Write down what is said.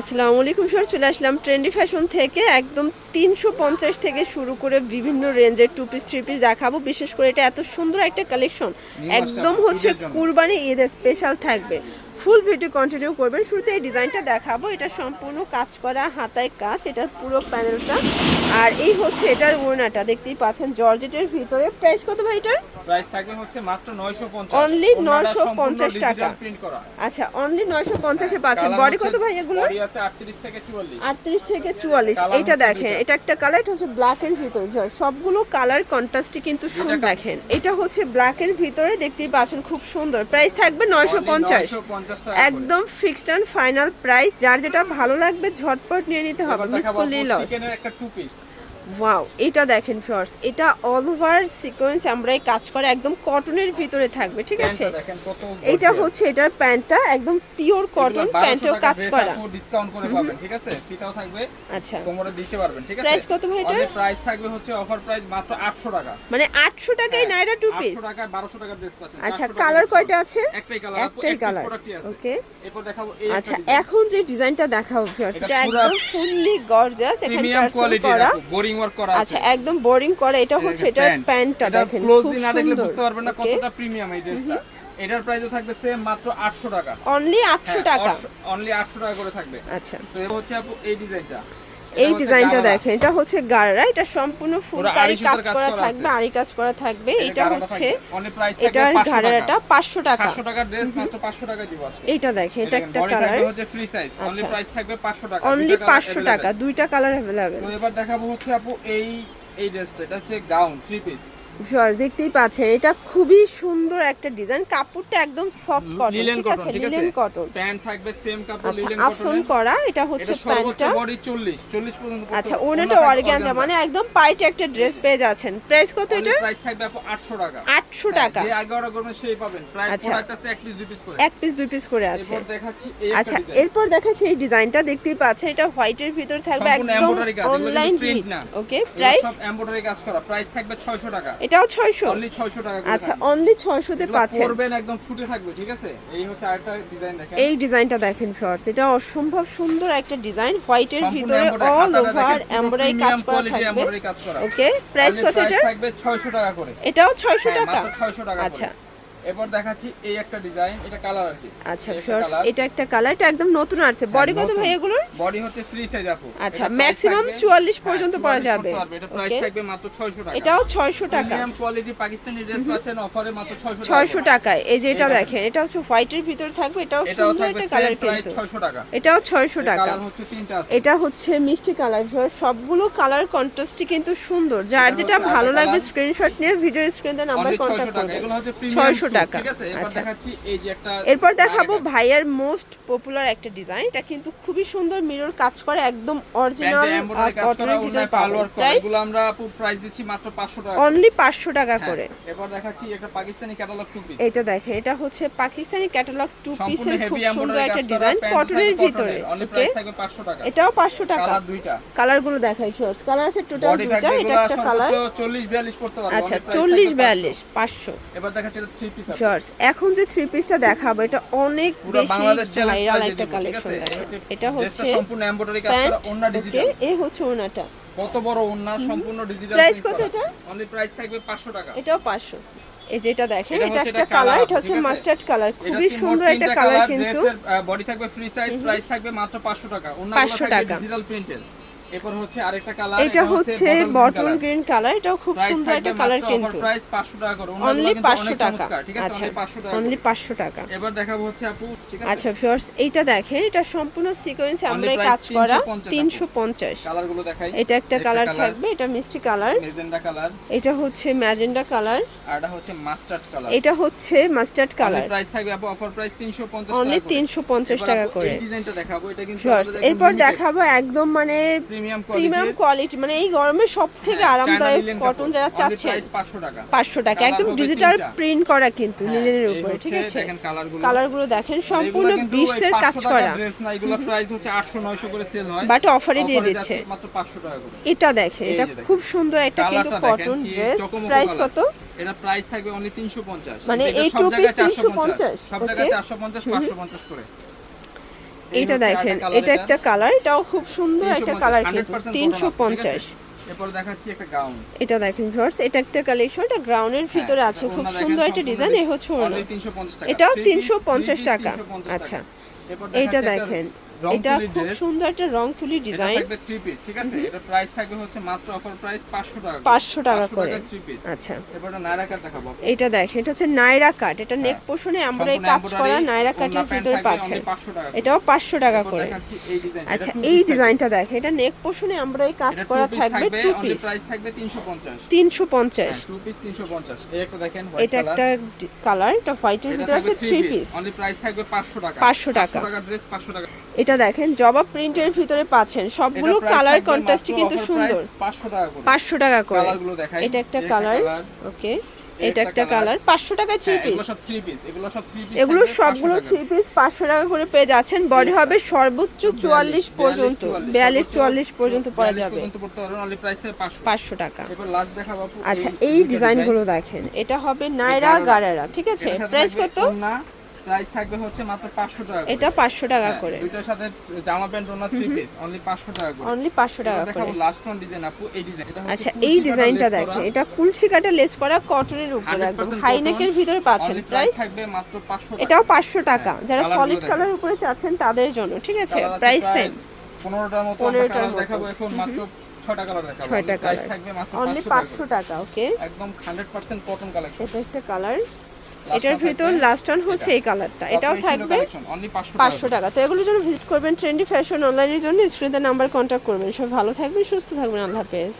আসসালামু আলাইকুম স্যার চলে আসলাম ট্রেন্ডি ফ্যাশন থেকে একদম তিনশো পঞ্চাশ থেকে শুরু করে বিভিন্ন রেঞ্জের টু পিস থ্রি পিস দেখাবো। বিশেষ করে এটা এত সুন্দর একটা কালেকশন একদম হচ্ছে কুরবানি ঈদের স্পেশাল থাকবে। ফুল ভিডিও কন্টিনিউ করবেন। শুরুতে এই ডিজাইনটা দেখাবো। এটা সম্পূর্ণ কাজ করা হাতায় কাজ। এটার পুরো প্যানেলটা আর এই হচ্ছে এটার ওড়নাটা। দেখতেই পাচ্ছেন জর্জেটের ভিতরে। প্রাইস কত ভাই এটার? প্রাইস থাকবে হচ্ছে মাত্র 950 Only ওনারা 950 টাকা। আচ্ছা অনলি নয়শো পঞ্চাশে পাচ্ছেন। বডি কত ভাই এগুলো body আছে 38 থেকে 44 আটত্রিশ থেকে চুয়াল্লিশ। Colour এইটা দেখেন এটা একটা কালার এটা হচ্ছে ব্ল্যাক এর ভিতরে। সবগুলো কালার কন্ট্রাস্টই কিন্তু সুন্দর। দেখেন এটা হচ্ছে ব্ল্যাক এর ভিতরে। দেখতেই পাচ্ছেন খুব সুন্দর। প্রাইস থাকবে নয়শো Only পঞ্চাশ। 950 টাকা করে। একদম ফিক্সড অ্যান্ড ফাইনাল প্রাইস যার যেটা ভালো লাগবে ঝটপট নিয়ে নিতে হবে। মিস করলেই লস চিকেনের একটা টু পিস ওয়াও এটা দেখেন ফ্রস এটা অল ওভার সিকোয়েন্স আমরাই কাজ করে একদম কটনের ভিতরে থাকবে ঠিক আছে? এটা হচ্ছে এটার প্যান্টটা একদম পিওর কটন প্যান্টেও কাজ করা। ডিসকাউন্ট করে পাবেন ঠিক আছে? ফিটাও থাকবে আচ্ছা। কোমরে দিতে পারবেন ঠিক আছে? Price কত ভাই এটার? প্রাইস থাকবে হচ্ছে অফার প্রাইস মাত্র 800 টাকা। মানে আটশো টাকায় নাইরা টু পিস 800 টাকা 1200 টাকা ড্রেস পাচ্ছেন আচ্ছা কালার কয়টা আছে? একটাই কালার একটাই কালার ওকে এরপর দেখাবো এই আচ্ছা এখন যে ডিজাইনটা দেখাবো ভিউয়ার্স এটা এটা একদম ফুললি গর্জিয়াস এখানে করা। বোরিং ওয়ার্ক করা আচ্ছা একদম বোরিং করা এটা হচ্ছে এটা প্যান্টটা দেখেন ক্লোজলি না দেখলে বুঝতে পারবেন না কতটা প্রিমিয়াম এই ড্রেসটা এটার প্রাইসও থাকবে সেম মাত্র 800 টাকা। অনলি 800 টাকা? অনলি 800 টাকা করে থাকবে। আচ্ছা। তো হচ্ছে এই ডিজাইনটা এই ডিজাইনটা দেখেন এটা হচ্ছে গাড়রা এটা সম্পূর্ণ ফুল পুরো কারি আড়ি সুতার কাজ কাজ করা করা থাকবে আছে। আরি কাজ করা থাকবে এটা হচ্ছে অনলি প্রাইস থাকবে এটার 500 ঘাড়াটা টাকা 500 টাকা 500 টাকা ড্রেস মাত্র 500 টাকা দিব আজকে এটা দেখেন এটা একটা বডি কালার থাকবে হচ্ছে ফ্রি সাইজ অনলি আচ্ছা। প্রাইস থাকবে 500 টাকা অনলি দুইটা colour 500 টাকা available। দুইটা কালার अवेलेबल তো এবার দেখাবো হচ্ছে আপু এই এই ড্রেসটা এটা হচ্ছে গাউন থ্রি পিস ভিউয়ার দেখতেই পাচ্ছেন এটা খুবই সুন্দর একটা ডিজাইন কাপড়টা একদম সফট কটন ঠিক আছে? কটন প্যান্ট থাকবে সেম কাপড় আচ্ছা আফসন কটনের করা এটা হচ্ছে প্যান্টটা বডি 40 40 পর্যন্ত আচ্ছা ওনাটা অর্গানজা মানে একদম পাইটে একটা ড্রেস পেয়ে যাচ্ছেন। প্রাইস কত এটা price থাকবে 800 টাকা। 800 টাকা। যে আগে অর্ডার করবেন সেই পাবেন। প্রায় আচ্ছা। প্রোডাক্ট আছে এক পিস দুই পিস করে। এক পিস দুই পিস করে আছে। এরপর দেখাচ্ছি এই আচ্ছা এরপর দেখাচ্ছি এই ডিজাইনটা দেখতেই পাচ্ছেন এটা হোয়াইটের ভিতর থাকবে একদম অনলাইন print না। ওকে প্রাইস সব এমব্রয়ডারি কাজ করা। প্রাইস থাকবে 600 টাকা। এটাও 600 অনলি 600 টাকা আচ্ছা অনলি 600 তে পাচ্ছেন। করবেন একদম ফুটে থাকবে ঠিক আছে? এই হচ্ছে আরেকটা ডিজাইন দেখেন। এই ডিজাইনটা দেখেন ফ্রস এটা অসম্ভব সুন্দর একটা ডিজাইন হোয়াইটের ভিতরে অল ওভার এমব্রয়ডারি কাজ করা থাকবে। ওকে প্রাইস কত এটা থাকবে 600 টাকা করে। এটাও 600 হ্যাঁ, টাকা। মাত্র 600 টাকা আচ্ছা। এরপর দেখাচ্ছি এই একটা ডিজাইন এটা কালার আর কি। আচ্ছা। এটা একটা কালার এটা একদম নতুন আছে বডি কত নতুন। ভাই এগুলোর বডি হচ্ছে ফ্রি সাইজ আপু। আচ্ছা, price 44 হ্যাঁ, পর্যন্ত পরা যাবে। এটা প্রাইস থাকবে মাত্র 600 টাকা। এটাও 600 টাকা। প্রিমিয়াম কোয়ালিটি পাকিস্তানি ড্রেস পাচ্ছেন অফারে মাত্র 600 টাকা। 600 টাকায়। এই যে এটা দেখেন এটা হচ্ছে হোয়াইটের ভিতর থাকবে এটাও সুন্দর একটা কালার কিন্তু। 600 টাকা। এটাও 600 টাকা। কালার হচ্ছে তিনটা আছে। এটা হচ্ছে মিষ্টি কালার সবগুলো কালার কন্ট্রাস্টই কিন্তু সুন্দর। যার যেটা ভালো লাগবে স্ক্রিনশট নিয়ে ভিডিও স্ক্রিনে নাম্বার অনলি 600 কন্টাক্ট টাকা। করবেন। এগুলো হচ্ছে প্রিমিয়াম 600 টাকা। আচ্ছা একটা এরপর দেখাবো। ভাইয়ার মোস্ট পপুলার একটা ডিজাইন এটা কিন্তু খুবই সুন্দর মিরর কাজ করে একদম অরিজিনাল কটনের ভিতর এগুলো আমরা প্রাইস দিচ্ছি মাত্র 500 টাকা অনলি 500 টাকা হ্যাঁ, করে। এবার দেখাচ্ছি একটা পাকিস্তানি ক্যাটালগ টু পিস এটা দেখেন এটা হচ্ছে পাকিস্তানি ক্যাটালগ টু পিসের খুব সুন্দর একটা ডিজাইন কটনের ভিতরে অনলি ওকে প্রাইস থাকবে 500 টাকা। এটাও 500 টাকা। কালার দুইটা। কালারগুলো দেখাই শর্টস কালার আছে টোটাল দুইটা এটা একটা কালার 40 42 পড়তে পারবে। আচ্ছা only price চল্লিশ থাকবে বিয়াল্লিশ পাঁচশো। 500 এবার দেখাচ্ছি এটা পিস শর্টস এখন যে থ্রি পিসটা দেখাবো এটা অনেক বেশি ভাইরাল একটা কালেকশন এটা হচ্ছে সম্পূর্ণ এমব্রয়ডারি কাজ করা ওন্না ডিজিটাল এই হচ্ছে ওনাটা কত বড় ওন্না সম্পূর্ণ ডিজিটাল Price কত এটা? অনলি প্রাইস থাকবে 500 টাকা। এটাও পাঁচশো। এই যে এটা দেখেন এটা একটা কালার এটা হচ্ছে মাস্টার্ড কালার খুবই সুন্দর একটা কালার কিন্তু। বডি থাকবে ফ্রি সাইজ প্রাইস থাকবে মাত্র 500 টাকা। 500 থাকবে। ডিজিটাল প্রিন্টেড এরপর হচ্ছে আরেকটা কালার এটা হচ্ছে বটল গ্রিন কালার এটাও খুব সুন্দর একটা কালার কিন্তু। প্রাইস 500 টাকা করে। অনলি অন্যগুলো কিন্তু পাঁচশো অনেক টাকা ঠিক আছে? আচ্ছা অনলি 500 টাকা অনলি করে। পাঁচশো টাকা। এবার দেখাবো হচ্ছে আপু ঠিক আছে? আচ্ছা ফিওর্স এইটা দেখেন এটা সম্পূর্ণ সিকোয়েন্স আমরা কাজ করা। 350 তিনশো পঞ্চাশ। দেখাই। এটা একটা কালার থাকবে এটা মিষ্টি কালার মেজেন্ডা কালার এটা হচ্ছে ম্যাজেন্ডা কালার আর এটা হচ্ছে মাস্টার্ড কালার এটা হচ্ছে মাস্টার্ড কালার প্রাইস থাকবে আপু অফার প্রাইস 350 অনলি টাকা। তিনশো পঞ্চাশ টাকা করে। এই ডিজাইনটা দেখাবো এটা কিন্তু এরপর দেখাবো একদম মানে প্রিমিয়াম প্রিমিয়াম কোয়ালিটি মানে এই গরমে সব থেকে আরামদায়ক কটন যারা প্রাইস 500 টাকা। পাঁচশো টাকা একদম ডিজিটাল প্রিন্ট করা কিন্তু হ্যাঁ, লিনেনের উপরে ঠিক আছে? কালারগুলো দেখেন সম্পূর্ণ বিশের কাজ করা। টাকার ড্রেস না এগুলো প্রাইস হচ্ছে 800 900 করে সেল হয়। বাট অফারে দিয়ে দিচ্ছে। মাত্র 500 টাকা এটা দেখেন এটা খুব সুন্দর একটা কিন্তু কটন ড্রেস প্রাইস কত? এটা প্রাইস থাকবে অনলি 350 মানে এই two জায়গায় 350 সব জায়গায় 450 550 করে। এই হচ্ছে দেখেন এটা একটা কালার এটাও খুব সুন্দর একটা কালার কিন্তু তিনশো পঞ্চাশ। এরপর দেখাচ্ছি একটা গাউন এটা দেখেন ভিউয়ার্স এটা একটা কালেকশন এটা গ্রাউন্ডের ভিতরে হ্যাঁ, আছে খুব সুন্দর একটা ডিজাইন এ হচ্ছে ওড়না। Only 350 টাকা। এটাও তিনশো পঞ্চাশ 350 টাকা। আচ্ছা। একটা দেখেন। এটা খুব সুন্দর একটা রং তুলি এটা ডিজাইন থাকবে 3 পিস ঠিক আছে? এটা প্রাইস থাকবে হচ্ছে মাত্র অফার প্রাইস 500 টাকা করে। 500 টাকা করে। আচ্ছা। এরপর নায়রা কাট দেখাবো এটা দেখেন এটা হচ্ছে নাইরা কাট এটা নেক পোর্শনে আমরা এই কাজ করা নাইরা কাটের ভিতরে পাচ্ছেন। only 500 টাকা করে। এটাও আচ্ছা এই ডিজাইনটা দেখেন। এটা নেক পোর্শনে আমরা এই কাজ করা থাকবে টু পিস প্রাইস থাকবে 350 তিনশো পঞ্চাশ। টু পিস 350 এই একটা দেখেন এটা একটা কালার এটা হোয়াইটের ভিতরে আছে থ্রি পিস অনলি প্রাইস থাকবে 500 টাকা। 500 টাকা। টাকা ড্রেস 500 টাকা। এটা দেখেন জবা প্রিন্টের ভিতরে পাচ্ছেন। সবগুলো কালার কন্ট্রাস্টই কিন্তু সুন্দর। 500 টাকা করে। পাঁচশো টাকা করে। কালারগুলো দেখাই। এটা একটা কালার ওকে এটা একটা কালার পাঁচশো টাকা থ্রি পিস এগুলো সব 3 পিস এগুলো সব 3 পিস এগুলো সবগুলো থ্রি পিস পাঁচশো টাকা করে পেয়ে যাচ্ছেন। বডি হবে সর্বোচ্চ চুয়াল্লিশ পর্যন্ত। বিয়াল্লিশ চুয়াল্লিশ পর্যন্ত পরা যাবে। পর্যন্ত পড়তে পারবেন। অনলি প্রাইস থাকবে 500 পাঁচশো টাকা। এরপর লাস্ট দেখাবো আচ্ছা এই ডিজাইনগুলো দেখেন। এটা হবে নাইরা গারারা। ঠিক আছে? প্রাইস কত? ওড়না, প্রাইস থাকবে হচ্ছে মাত্র 500 টাকা এটা পাঁচশো টাকা হ্যাঁ, করে। দুইটার সাথে জামা প্যান্ট ওনা থ্রি পিস অনলি 500 টাকা করে। অনলি পাঁচশো টাকা করে দেখাবো লাস্ট ওয়ান ডিজাইন আপু এই ডিজাইন এটা আচ্ছা এই ডিজাইনটা দেখেন। এটা কুলসি কাটা লেস করা কটনের উপর 100% একদম। হাই নেকের ভিতরে পাচ্ছেন প্রাইস থাকবে মাত্র 500 টাকা। এটাও পাঁচশো টাকা। হ্যাঁ, যারা সলিড কালার উপরে চাচ্ছেন তাদের জন্য। ঠিক আছে প্রাইস সেম 15টার মতো আমরা দেখাবো এখন মাত্র 6টা কালার দেখাবো। ছয়টা কালার থাকবে মাত্র অনলি 500 টাকা। পাঁচশো টাকা ওকে একদম 100% কটন কালেকশন এটা একটা কালার এটার ভিতর লাস্ট ওয়ান হচ্ছে এই কালারটা এটাও থাকবে 500 পাঁচশো টাকা। তো এগুলোর জন্য ভিজিট করবেন ট্রেন্ডি ফ্যাশন অনলাইনের জন্য। স্ক্রিনে নাম্বার কন্ট্যাক্ট করবেন। সব ভালো থাকবেন সুস্থ থাকবেন। আল্লাহ হাফেজ।